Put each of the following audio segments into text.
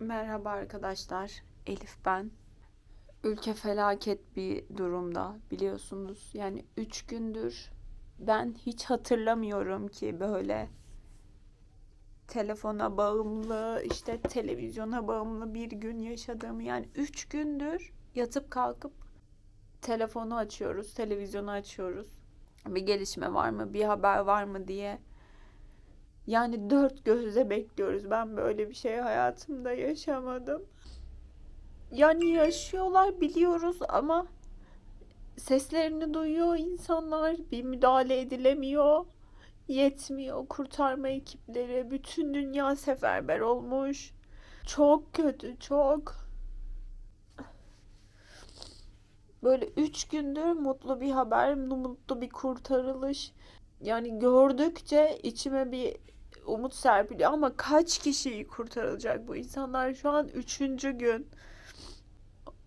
Merhaba arkadaşlar. Elif ben. Ülke felaket bir durumda biliyorsunuz. Yani üç gündür ben hiç hatırlamıyorum ki böyle telefona bağımlı, işte televizyona bağımlı bir gün yaşadığımı. Yani üç gündür yatıp kalkıp telefonu açıyoruz, televizyonu açıyoruz. Bir gelişme var mı, bir haber var mı diye. Yani dört gözle bekliyoruz. Ben böyle bir şey hayatımda yaşamadım. Yani yaşıyorlar biliyoruz ama seslerini duyuyor insanlar. Bir müdahale edilemiyor. Yetmiyor. Kurtarma ekipleri. Bütün dünya seferber olmuş. Çok kötü, çok. Böyle üç gündür mutlu bir haber, mutlu bir kurtarılış. Yani gördükçe içime bir umut serpiliyor ama kaç kişiyi kurtarılacak bu insanlar şu an üçüncü gün.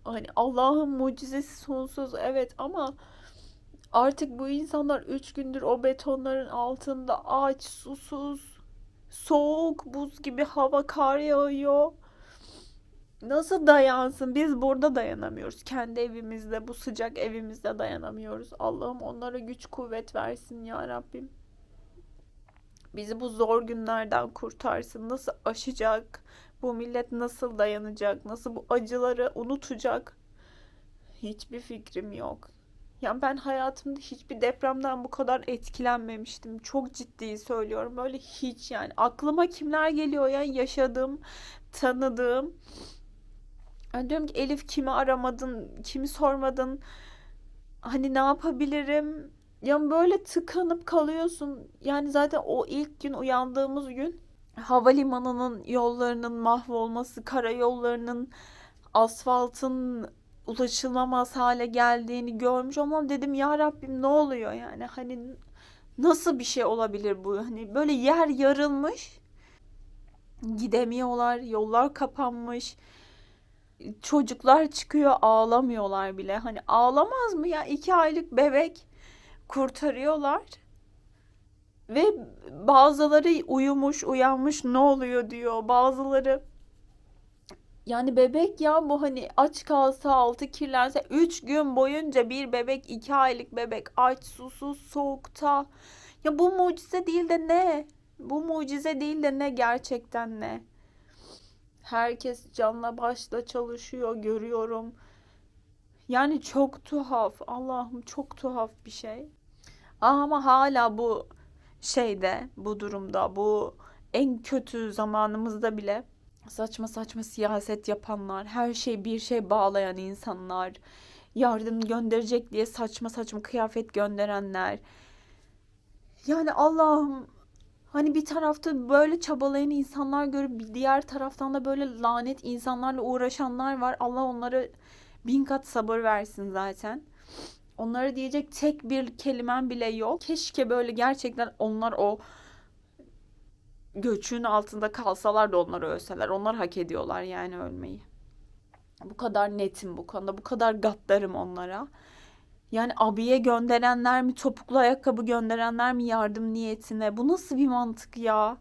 Hani Allah'ın mucizesi sonsuz evet ama artık bu insanlar üç gündür o betonların altında aç, susuz, soğuk, buz gibi hava, kar yağıyor. Nasıl dayansın? Biz burada dayanamıyoruz. Kendi evimizde, bu sıcak evimizde dayanamıyoruz. Allah'ım onlara güç kuvvet versin ya Rabbim. Bizi bu zor günlerden kurtarsın. Nasıl aşacak? Bu millet nasıl dayanacak? Nasıl bu acıları unutacak? Hiçbir fikrim yok. Yani ben hayatımda hiçbir depremden bu kadar etkilenmemiştim. Çok ciddi söylüyorum. Böyle hiç yani. Aklıma kimler geliyor ya yaşadığım, tanıdığım. Ben diyorum ki Elif kimi aramadın, kimi sormadın? Hani ne yapabilirim? Ya böyle tıkanıp kalıyorsun. Yani zaten o ilk gün uyandığımız gün havalimanının yollarının mahvolması, karayollarının asfaltın ulaşılamaz hale geldiğini görmüş olmam dedim ya Rabbim ne oluyor yani? Hani nasıl bir şey olabilir bu? Hani böyle yer yarılmış gidemiyorlar yollar kapanmış çocuklar çıkıyor ağlamıyorlar bile. Hani ağlamaz mı ya? İki aylık bebek kurtarıyorlar. Ve bazıları uyumuş, uyanmış ne oluyor diyor. Bazıları yani bebek ya bu hani aç kalsa altı kirlense 3 gün boyunca bir bebek 2 aylık bebek aç susuz soğukta. Ya bu mucize değil de ne? Bu mucize değil de ne gerçekten ne? Herkes canla başla çalışıyor görüyorum. Yani çok tuhaf. Allah'ım çok tuhaf bir şey. Ama hala bu şeyde, bu durumda, bu en kötü zamanımızda bile saçma saçma siyaset yapanlar, her şey bir şey bağlayan insanlar, yardım gönderecek diye saçma saçma kıyafet gönderenler. Yani Allah'ım hani bir tarafta böyle çabalayan insanlar görüp diğer taraftan da böyle lanet insanlarla uğraşanlar var. Allah onları bin kat sabır versin zaten. Onlara diyecek tek bir kelimem bile yok. Keşke böyle gerçekten onlar o göçün altında kalsalar da onları ölseler. Onlar hak ediyorlar yani ölmeyi. Bu kadar netim bu konuda. Bu kadar gaddarım onlara. Yani abiye gönderenler mi, topuklu ayakkabı gönderenler mi yardım niyetine? Bu nasıl bir mantık ya?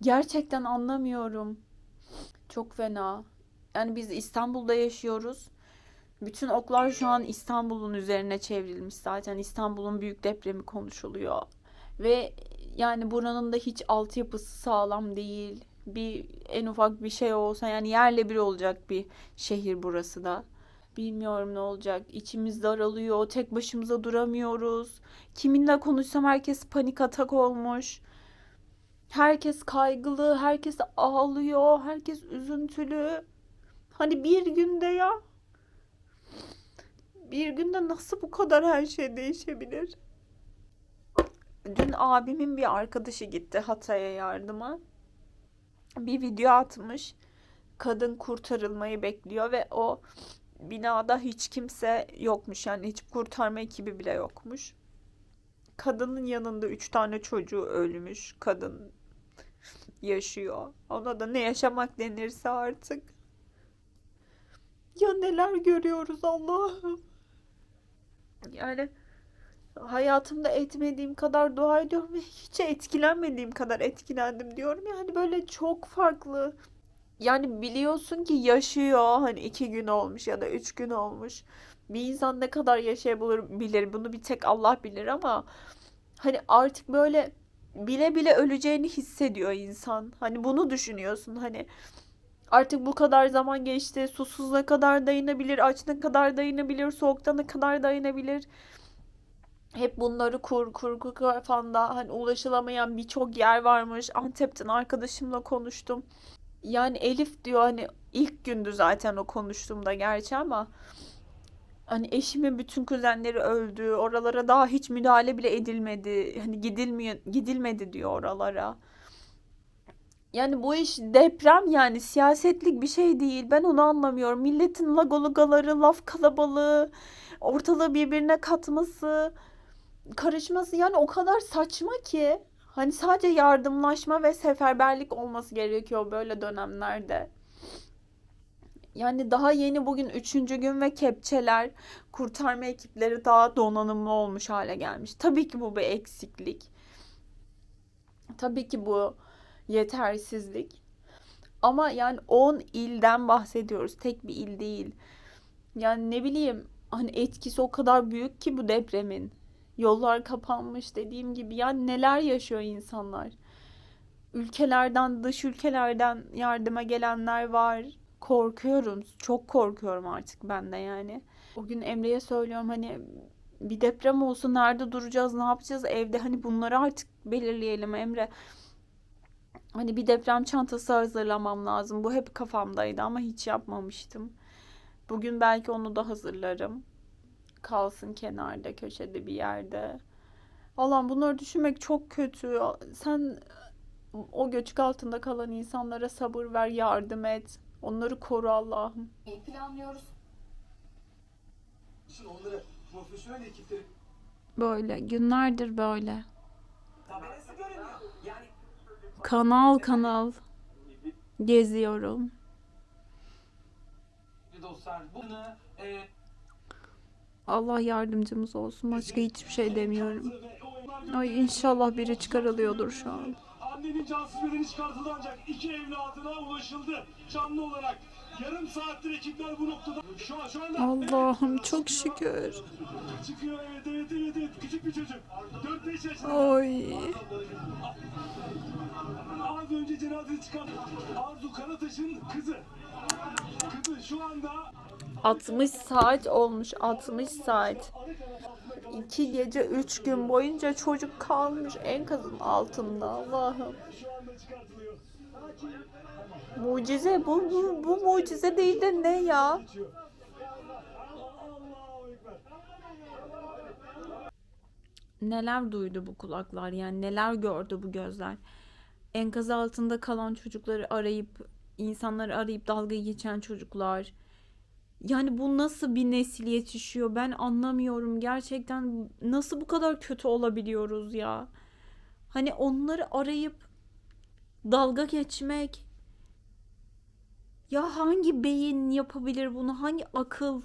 Gerçekten anlamıyorum. Çok fena. Yani biz İstanbul'da yaşıyoruz. Bütün oklar şu an İstanbul'un üzerine çevrilmiş zaten. İstanbul'un büyük depremi konuşuluyor. Ve yani buranın da hiç altyapısı sağlam değil. Bir en ufak bir şey olsa yani yerle bir olacak bir şehir burası da. Bilmiyorum ne olacak. İçimiz daralıyor. Tek başımıza duramıyoruz. Kiminle konuşsam herkes panik atak olmuş. Herkes kaygılı, herkes ağlıyor, herkes üzüntülü. Hani bir günde ya bir günde nasıl bu kadar her şey değişebilir? Dün abimin bir arkadaşı gitti Hatay'a yardıma. Bir video atmış. Kadın kurtarılmayı bekliyor ve o binada hiç kimse yokmuş. Yani hiç kurtarma ekibi bile yokmuş. Kadının yanında üç tane çocuğu ölmüş. Kadın yaşıyor. Ona da ne yaşamak denirse artık. Ya neler görüyoruz Allah'ım. Yani hayatımda etmediğim kadar dua ediyorum ve hiç etkilenmediğim kadar etkilendim diyorum. Yani böyle çok farklı. Yani biliyorsun ki yaşıyor hani iki gün olmuş ya da üç gün olmuş. Bir insan ne kadar yaşayabilir bilir bunu bir tek Allah bilir ama hani artık böyle bile bile öleceğini hissediyor insan. Hani bunu düşünüyorsun hani artık bu kadar zaman geçti. Susuz ne kadar dayanabilir, aç ne kadar dayanabilir, soğukta ne kadar dayanabilir. Hep bunları kur kur kur kafanda hani ulaşılamayan birçok yer varmış. Antep'ten arkadaşımla konuştum. Yani Elif diyor hani ilk gündü zaten o konuştuğumda gerçi ama hani eşimin bütün kuzenleri öldü. Oralara daha hiç müdahale bile edilmedi. Hani gidilmiyor gidilmedi diyor oralara. Yani bu iş deprem yani siyasetlik bir şey değil. Ben onu anlamıyorum. Milletin lagolugaları, laf kalabalığı, ortalığı birbirine katması, karışması yani o kadar saçma ki. Hani sadece yardımlaşma ve seferberlik olması gerekiyor böyle dönemlerde. Yani daha yeni bugün üçüncü gün ve kepçeler, kurtarma ekipleri daha donanımlı olmuş hale gelmiş. Tabii ki bu bir eksiklik. Tabii ki bu yetersizlik. Ama yani 10 ilden bahsediyoruz. Tek bir il değil. Yani ne bileyim hani etkisi o kadar büyük ki bu depremin. Yollar kapanmış dediğim gibi. Yani neler yaşıyor insanlar. Ülkelerden, dış ülkelerden yardıma gelenler var. Korkuyorum. Çok korkuyorum artık ben de yani. O gün Emre'ye söylüyorum hani bir deprem olsa nerede duracağız, ne yapacağız evde hani bunları artık belirleyelim Emre. Hani bir deprem çantası hazırlamam lazım. Bu hep kafamdaydı ama hiç yapmamıştım. Bugün belki onu da hazırlarım. Kalsın kenarda, köşede bir yerde. Allah'ım bunları düşünmek çok kötü. Sen o göçük altında kalan insanlara sabır ver, yardım et. Onları koru Allah'ım. planlıyoruz. için onları profesyonel ekipleri Böyle günlerdir böyle. Kanal kanal geziyorum. e, Allah yardımcımız olsun. Başka hiçbir şey demiyorum. Ay inşallah biri çıkarılıyordur şu an. Annenin cansız bedeni çıkartıldı ancak iki evladına ulaşıldı canlı olarak. Yarım saattir ekipler bu noktada. Şu an şu anda Allah'ım çok şükür. çıkıyor evet evet evet evet küçük bir çocuk. 4-5 yaşında. Oy. Az önce cenazesi çıkan Arzu Karataş'ın kızı. Kızı şu anda 60 saat olmuş 60 saat. 2 gece 3 gün boyunca çocuk kalmış enkazın altında Allah'ım. şu anda çıkartılıyor. Mucize bu, bu, bu mucize değil de ne ya? Neler duydu bu kulaklar yani neler gördü bu gözler. Enkaz altında kalan çocukları arayıp insanları arayıp dalga geçen çocuklar. Yani bu nasıl bir nesil yetişiyor ben anlamıyorum gerçekten nasıl bu kadar kötü olabiliyoruz ya. Hani onları arayıp dalga geçmek ya hangi beyin yapabilir bunu? Hangi akıl?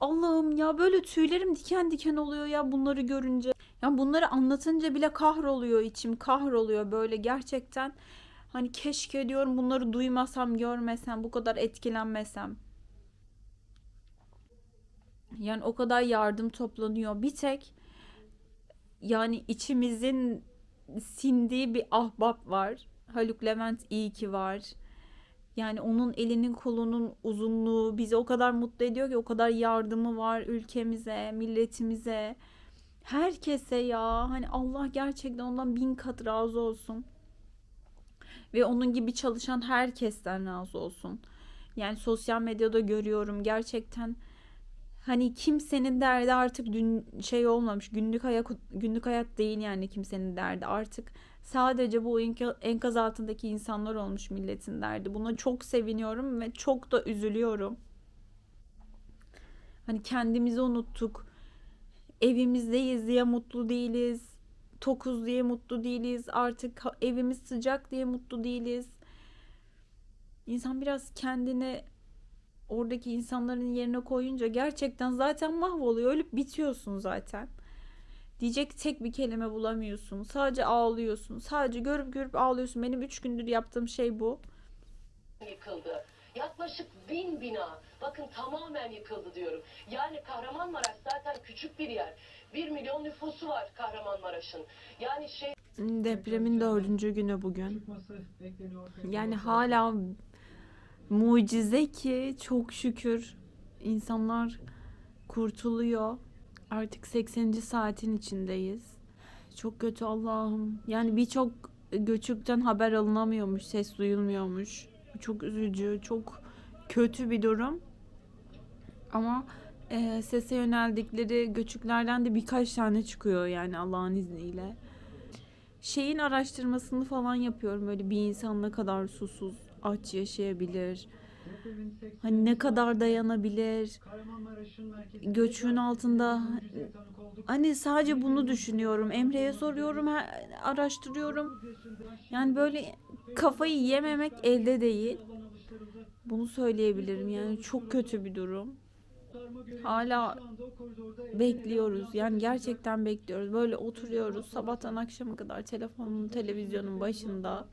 Allah'ım ya böyle tüylerim diken diken oluyor ya bunları görünce. Ya bunları anlatınca bile kahroluyor içim, kahroluyor böyle gerçekten. Hani keşke diyorum bunları duymasam, görmesem, bu kadar etkilenmesem. Yani o kadar yardım toplanıyor. Bir tek yani içimizin sindiği bir ahbap var. Haluk Levent iyi ki var. Yani onun elinin kolunun uzunluğu bizi o kadar mutlu ediyor ki o kadar yardımı var ülkemize, milletimize, herkese ya. Hani Allah gerçekten ondan bin kat razı olsun. Ve onun gibi çalışan herkesten razı olsun. Yani sosyal medyada görüyorum gerçekten hani kimsenin derdi artık dün şey olmamış. Günlük hayat günlük hayat değil yani kimsenin derdi. Artık sadece bu enka- enkaz altındaki insanlar olmuş milletin derdi. Buna çok seviniyorum ve çok da üzülüyorum. Hani kendimizi unuttuk. Evimizdeyiz diye mutlu değiliz. Tokuz diye mutlu değiliz. Artık evimiz sıcak diye mutlu değiliz. İnsan biraz kendini oradaki insanların yerine koyunca gerçekten zaten mahvoluyor. Ölüp bitiyorsun zaten. Diyecek tek bir kelime bulamıyorsun. Sadece ağlıyorsun. Sadece görüp görüp ağlıyorsun. Benim üç gündür yaptığım şey bu. yıkıldı. Yaklaşık bin bina, bakın tamamen yıkıldı diyorum. Yani Kahramanmaraş zaten küçük bir yer. Bir milyon nüfusu var Kahramanmaraş'ın. Yani şey Depremin dördüncü günü bugün. Yani hala mucize ki çok şükür insanlar kurtuluyor. Artık 80. saatin içindeyiz. Çok kötü Allah'ım. Yani birçok göçükten haber alınamıyormuş, ses duyulmuyormuş. Çok üzücü, çok kötü bir durum. Ama e, sese yöneldikleri göçüklerden de birkaç tane çıkıyor yani Allah'ın izniyle şeyin araştırmasını falan yapıyorum. Böyle bir insan ne kadar susuz, aç yaşayabilir. Hani ne kadar dayanabilir. Göçün altında hani sadece bunu düşünüyorum. Emre'ye soruyorum, araştırıyorum. Yani böyle kafayı yememek elde değil. Bunu söyleyebilirim. Yani çok kötü bir durum. Hala bekliyoruz. Yani gerçekten bekliyoruz. Böyle oturuyoruz sabahtan akşama kadar telefonun, televizyonun başında.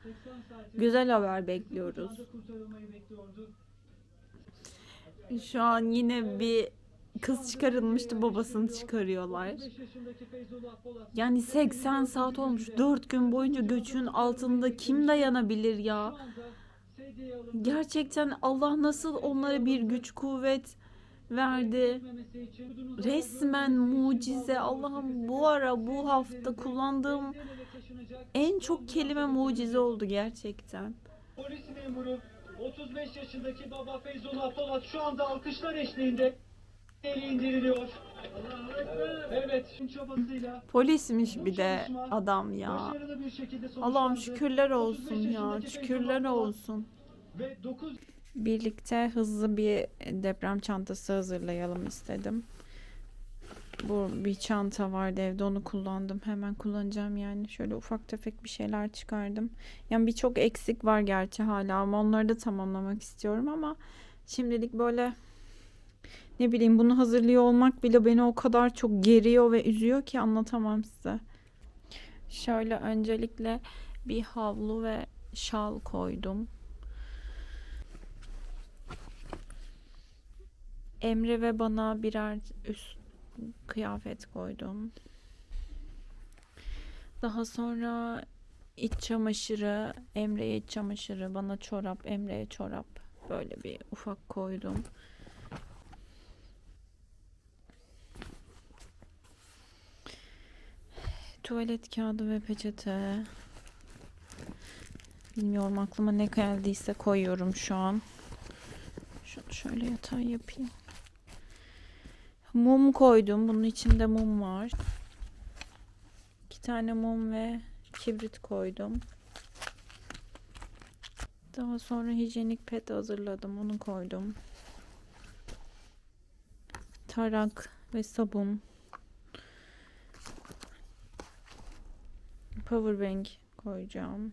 Güzel haber bekliyoruz. Şu an yine bir kız çıkarılmıştı babasını çıkarıyorlar. Yani 80 saat olmuş. 4 gün boyunca göçün altında kim dayanabilir ya? Gerçekten Allah nasıl onlara bir güç kuvvet verdi. Resmen mucize. Allah'ım bu ara bu hafta kullandığım en çok kelime mucize oldu gerçekten. Polis memuru 35 yaşındaki baba Feyzullah Polat şu anda alkışlar eşliğinde eli indiriliyor. Evet, çabasıyla Polismiş bir de adam ya. Allah'ım şükürler 35 olsun ya. Şükürler olsun. Ve 9 Birlikte hızlı bir deprem çantası hazırlayalım istedim. Bu bir çanta vardı evde onu kullandım. Hemen kullanacağım yani. Şöyle ufak tefek bir şeyler çıkardım. Yani birçok eksik var gerçi hala ama onları da tamamlamak istiyorum ama şimdilik böyle ne bileyim bunu hazırlıyor olmak bile beni o kadar çok geriyor ve üzüyor ki anlatamam size. Şöyle öncelikle bir havlu ve şal koydum. Emre ve bana birer üst kıyafet koydum. Daha sonra iç çamaşırı, Emre'ye iç çamaşırı, bana çorap, Emre'ye çorap böyle bir ufak koydum. Tuvalet kağıdı ve peçete. Bilmiyorum aklıma ne geldiyse koyuyorum şu an. Şunu şöyle yatağa yapayım. Mum koydum. Bunun içinde mum var. İki tane mum ve kibrit koydum. Daha sonra hijyenik pet hazırladım. Onu koydum. Tarak ve sabun. Powerbank koyacağım.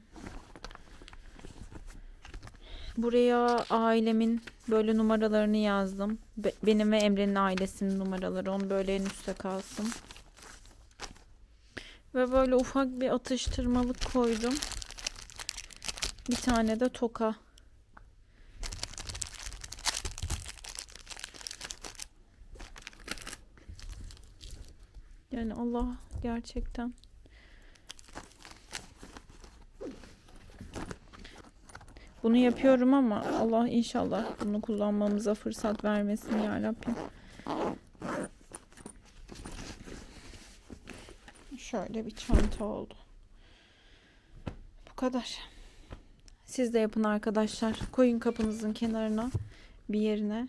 Buraya ailemin böyle numaralarını yazdım. Be- benim ve Emre'nin ailesinin numaraları. Onu böyle en üstte kalsın. Ve böyle ufak bir atıştırmalık koydum. Bir tane de toka. Yani Allah gerçekten Bunu yapıyorum ama Allah inşallah bunu kullanmamıza fırsat vermesin ya Rabbim. Şöyle bir çanta oldu. Bu kadar. Siz de yapın arkadaşlar. Koyun kapınızın kenarına bir yerine.